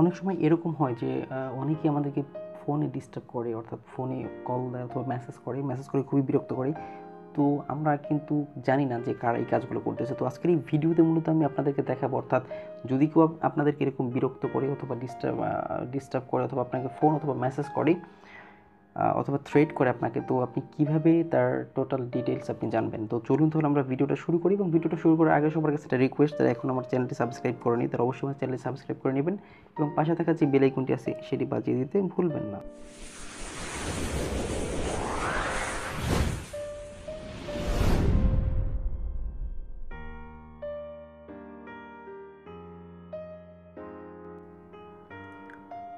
অনেক সময় এরকম হয় যে অনেকে আমাদেরকে ফোনে ডিস্টার্ব করে, অর্থাৎ ফোনে কল দেয় অথবা মেসেজ করে মেসেজ করে খুবই বিরক্ত করে। তো আমরা কিন্তু জানি না যে কারা এই কাজগুলো করতেছে। তো আজকের এই ভিডিওতে মূলত আমি আপনাদেরকে দেখাবো, অর্থাৎ যদি কেউ আপনাদেরকে এরকম বিরক্ত করে অথবা ডিস্টার্ব ডিস্টার্ব করে অথবা আপনাকে ফোন অথবা মেসেজ করে অথবা থ্রেড করে আপনাকে, তো আপনি কীভাবে তার টোটাল ডিটেলস আপনি জানবেন? তো চলুন তাহলে আমরা ভিডিওটা শুরু করি এবং ভিডিওটা শুরু করার আগে সবার কাছে একটা রিকোয়েস্ট তারা এখন আমার চ্যানেলটি সাবস্ক্রাইব করে নিই তারা অবশ্যই আমার চ্যানেলটি সাবস্ক্রাইব করে নেবেন এবং পাশে থাকা যে বেলাইকনটি আছে, সেটি বাজিয়ে দিতে ভুলবেন না।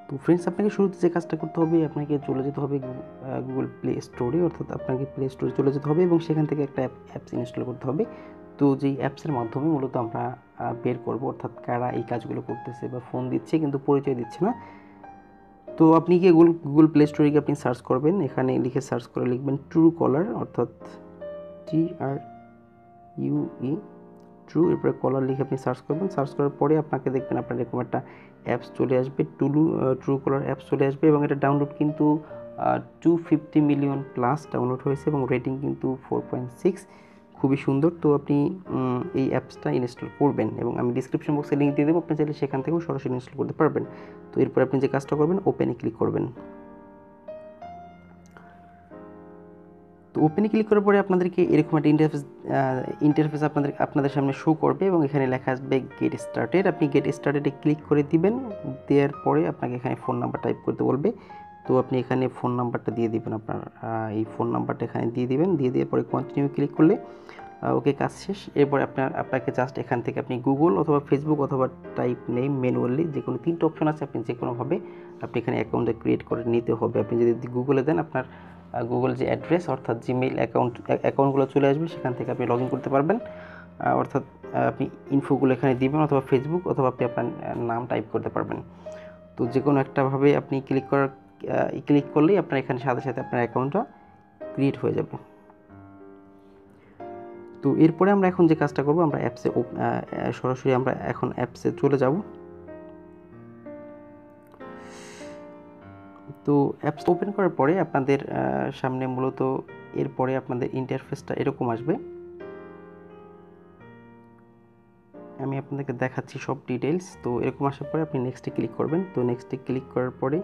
তো ফ্রেন্ডস আপনাকে শুরুতে যে কাজটা করতে হবে, আপনাকে চলে যেতে হবে গুগল প্লে স্টোরে অর্থাৎ আপনাকে প্লে স্টোরে চলে যেতে হবে এবং সেখান থেকে একটা অ্যাপস ইনস্টল করতে হবে। তো যেই অ্যাপসের মাধ্যমে মূলত আমরা বের করব, অর্থাৎ কারা এই কাজগুলো করতেছে বা ফোন দিচ্ছে, কিন্তু পরিচয় দিচ্ছে না। তো আপনি গিয়ে গুগল গুগল প্লে স্টোরে গিয়ে আপনি সার্চ করবেন। এখানে লিখে সার্চ করে লিখবেন ট্রু কলার অর্থাৎ টি আর ইউই ট্রু, এরপরে কলার লিখে আপনি সার্চ করবেন। সার্চ করার পরে আপনাকে দেখবেন আপনার এরকম একটা অ্যাপস চলে আসবে, টুলু ট্রু কলার অ্যাপস চলে আসবে এবং এটা ডাউনলোড কিন্তু two fifty million plus download হয়েছে এবং রেটিং কিন্তু ফোর পয়েন্ট সিক্স খুবই সুন্দর। তো আপনি এই অ্যাপসটা ইনস্টল করবেন এবং আমি ডিসক্রিপশন বক্সে লিঙ্ক দিয়ে দেবো। আপনি চাইলে সেখান থেকেও সরাসরি ইনস্টল করতে পারবেন। তো এরপর আপনি যে কাজটা করবেন ওপেনে ক্লিক করবেন। তো ওপেনে ক্লিক করার পরে আপনাদেরকে এরকম একটা ইন্টারফেস ইন্টারফেস আপনাদের আপনাদের সামনে শো করবে এবং এখানে লেখা আসবে গেট স্টার্টেড আপনি গেট স্টার্টেডে ক্লিক করে দিবেন, দেওয়ার পরে আপনাকে এখানে ফোন নাম্বার টাইপ করতে বলবে। তো আপনি এখানে ফোন নাম্বারটা দিয়ে দিবেন আপনার এই ফোন নাম্বারটা এখানে দিয়ে দিবেন। দিয়ে দিয়ে পরে কন্টিনিউ ক্লিক করলে ওকে কাজ শেষ। এরপরে আপনার, আপনাকে জাস্ট এখান থেকে আপনি গুগল অথবা ফেসবুক অথবা টাইপ নেই ম্যানুয়ালি যে কোনো তিনটে অপশন আছে, আপনি যে কোনোভাবে আপনি এখানে অ্যাকাউন্টটা ক্রিয়েট করে নিতে হবে। আপনি যদি গুগলে দেন, আপনার গুগল যে অ্যাড্রেস অর্থাৎ জিমেইল অ্যাকাউন্ট অ্যাকাউন্টগুলো চলে আসবে, সেখান থেকে আপনি লগ ইন করতে পারবেন। অর্থাৎ আপনি ইনফোগুলো এখানে দিবেন অথবা ফেসবুক অথবা আপনি আপনার নাম টাইপ করতে পারবেন। তো যে কোনো একটাভাবে আপনি ক্লিক করার ক্লিক করলেই আপনার এখানে সাথে সাথে আপনার অ্যাকাউন্টটা ক্রিয়েট হয়ে যাবে। তো এরপরে আমরা এখন যে কাজটা করব, আমরা অ্যাপসে সরাসরি আমরা এখন অ্যাপসে চলে যাব। তো অ্যাপস ওপেন করার পরে আপনাদের সামনে মূলত এরপরে আপনাদের ইন্টারফেসটা এরকম আসবে। আমি আপনাদেরকে দেখাচ্ছি সব ডিটেলস তো এরকম আসার পরে আপনি নেক্সটে ক্লিক করবেন। তো নেক্সটে ক্লিক করার পরে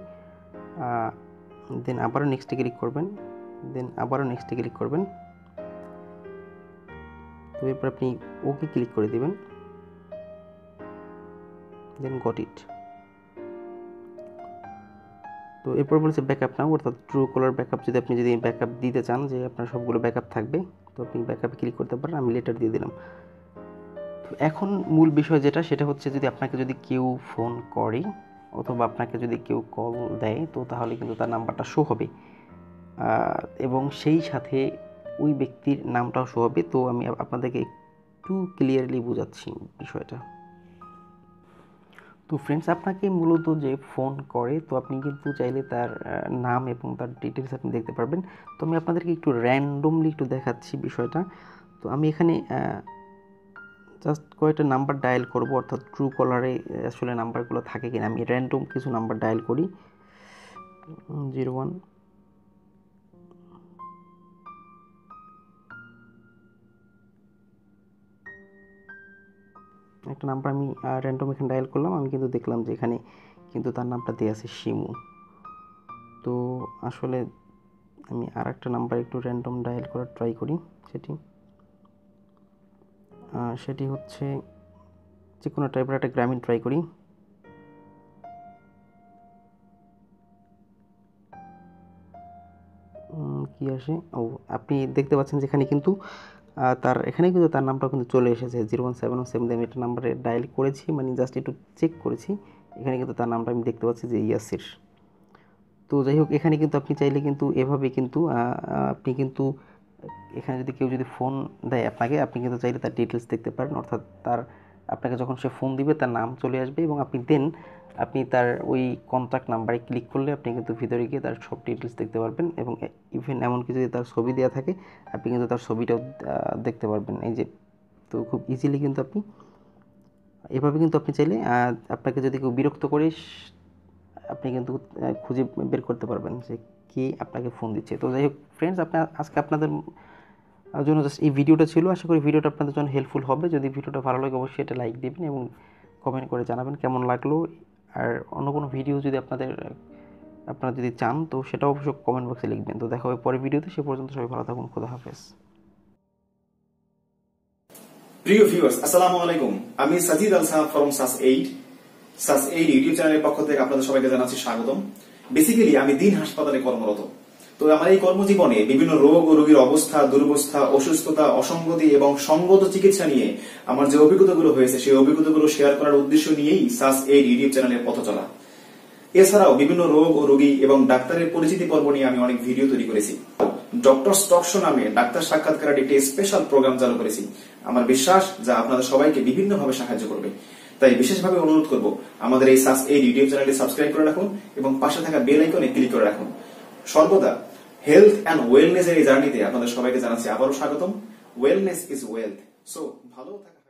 দেন আবারও নেক্সটে ক্লিক করবেন। দেন আবারও নেক্সটে ক্লিক করবেন। তো এরপর আপনি ওকে ক্লিক করে দেবেন। দেন গট ইট তো এরপর বলেছে ব্যাকআপ নাও অর্থাৎ ট্রু কলার ব্যাকআপ যদি আপনি যদি ব্যাকআপ দিতে চান যে আপনার সবগুলো ব্যাকআপ থাকবে, তো আপনি ব্যাকআপে ক্লিক করতে পারেন, আমি লেটার দিয়ে দিলাম। তো এখন মূল বিষয় যেটা, সেটা হচ্ছে যদি আপনাকে যদি কেউ ফোন করে অথবা আপনাকে যদি কেউ কল দেয়, তো তাহলে কিন্তু তার নাম্বারটা শো হবে। এবং সেই সাথে ওই ব্যক্তির নামটাও শো হবে। তো আমি আপনাদেরকে একটু ক্লিয়ারলি বোঝাচ্ছি বিষয়টা। তো ফ্রেন্ডস আপনাকে মূলত যে ফোন করে, তো আপনি কিন্তু চাইলে তার নাম এবং তার ডিটেলস আপনি দেখতে পারবেন। তো আমি আপনাদেরকে একটু র্যান্ডমলি একটু দেখাচ্ছি বিষয়টা। তো আমি এখানে জাস্ট কয়েকটা নাম্বার ডায়াল করব, অর্থাৎ ট্রু কলারে আসলে নাম্বারগুলো থাকে কিনা, আমি র্যান্ডম কিছু নাম্বার ডায়াল করি। জিরো ওয়ান একটা নাম্বার আমি র্যান্ডম এখানে ডায়াল করলাম, আমি কিন্তু দেখলাম যে এখানে কিন্তু তার নামটা দেওয়া আছে শিমু। তো আসলে আমি আর একটা নাম্বার একটু র্যান্ডম ডায়াল করার ট্রাই করি, সেটি। সেটি হচ্ছে যে কোনো টাইপের একটা গ্রামীণ ট্রাই করি। কি আসে? ও, আপনি দেখতে পাচ্ছেন যেখানে কিন্তু তার এখানে কিন্তু তার নামটা কিন্তু চলে এসেছে, জিরো ওয়ান সেভেন সেভেন আমি একটা নাম্বারে ডায়াল করেছি মানে জাস্ট একটু চেক করেছি। এখানে কিন্তু তার নামটা আমি দেখতে পাচ্ছি যে ইয়াসির। তো যাই হোক, এখানে কিন্তু আপনি চাইলে কিন্তু এভাবে কিন্তু আপনি কিন্তু এখানে যদি কেউ যদি ফোন দেয় আপনাকে, আপনি কিন্তু চাইলে তার ডিটেলস দেখতে পারেন। অর্থাৎ তার, আপনাকে যখন সে ফোন দিবে, তার নাম চলে আসবে এবং আপনি দেন আপনি তার ওই কন্ট্যাক্ট নাম্বারে ক্লিক করলে আপনি কিন্তু ভিতরে গিয়ে তার সব ডিটেলস দেখতে পারবেন এবং ইভেন এমনকি যদি তার ছবি দেওয়া থাকে, আপনি কিন্তু তার ছবিটাও দেখতে পারবেন। এই যে, তো খুব ইজিলি কিন্তু আপনি, এভাবে কিন্তু আপনি চাইলে আপনাকে যদি কেউ বিরক্ত করে, আপনি কিন্তু খুঁজে বের করতে পারবেন যে কে আপনাকে ফোন দিচ্ছে। তো যাই হোক ফ্রেন্ডস আপনি, আজকে আপনাদের জন্য জাস্ট এই ভিডিওটা ছিল। আশা করি ভিডিওটা আপনাদের জন্য হেল্পফুল হবে। যদি ভিডিওটা ভালো লাগে, অবশ্যই এটা লাইক দিবেন এবং কমেন্ট করে জানাবেন কেমন লাগল আর অন্য কোনো ভিডিও যদি আপনাদের, আপনারা যদি চান, তো সেটা অবশ্যই কমেন্ট বক্সে লিখবেন। তো দেখা হবে পরের ভিডিওতে সে পর্যন্ত সবাই ভালো থাকুন, খোদা হাফেজ। প্রিয় ভিউয়ার্স আসসালামু আলাইকুম। আমি Sajid Al Sahab from সাস eight সাস eight YouTube চ্যানেলের পক্ষ থেকে আপনাদের সবাইকে জানাচ্ছি স্বাগতম। বেসিক্যালি আমি দিন হাসপাতালে কর্মরত। তো আমার এই কর্মজীবনে বিভিন্ন রোগ ও রোগীর অবস্থা, দুরবস্থা, অসুস্থতা, অসঙ্গতি এবং সঙ্গত চিকিৎসা নিয়ে আমার যে অভিজ্ঞতাগুলো হয়েছে, সেই অভিজ্ঞতাগুলো শেয়ার করার উদ্দেশ্য নিয়েই সাস এইট ইউটিউব চ্যানেলের পথ চলা। এছাড়াও বিভিন্ন রোগ ও রোগী এবং ডাক্তারের পরিচিতি পর্ব নিয়ে আমি অনেক ভিডিও তৈরি করেছি। ডক্টর স্টক শো নামে ডাক্তার সাক্ষাৎকারের একটি স্পেশাল প্রোগ্রাম চালু করেছি। আমার বিশ্বাস যা আপনাদের সবাইকে বিভিন্নভাবে সাহায্য করবে। তাই বিশেষভাবে অনুরোধ করব, আমাদের এই সাস এই ইউটিউব চ্যানেলটি সাবস্ক্রাইব করে রাখুন এবং পাশে থাকা বেল আইকনে ক্লিক করে রাখুন। সর্বদা হেলথ এন্ড ওয়েলনেস এর এই জার্নিতে আপনাদের সবাইকে জানাচ্ছি আবারও স্বাগতম। ওয়েলনেস ইজ ওয়েলথ সো ভালো থাকা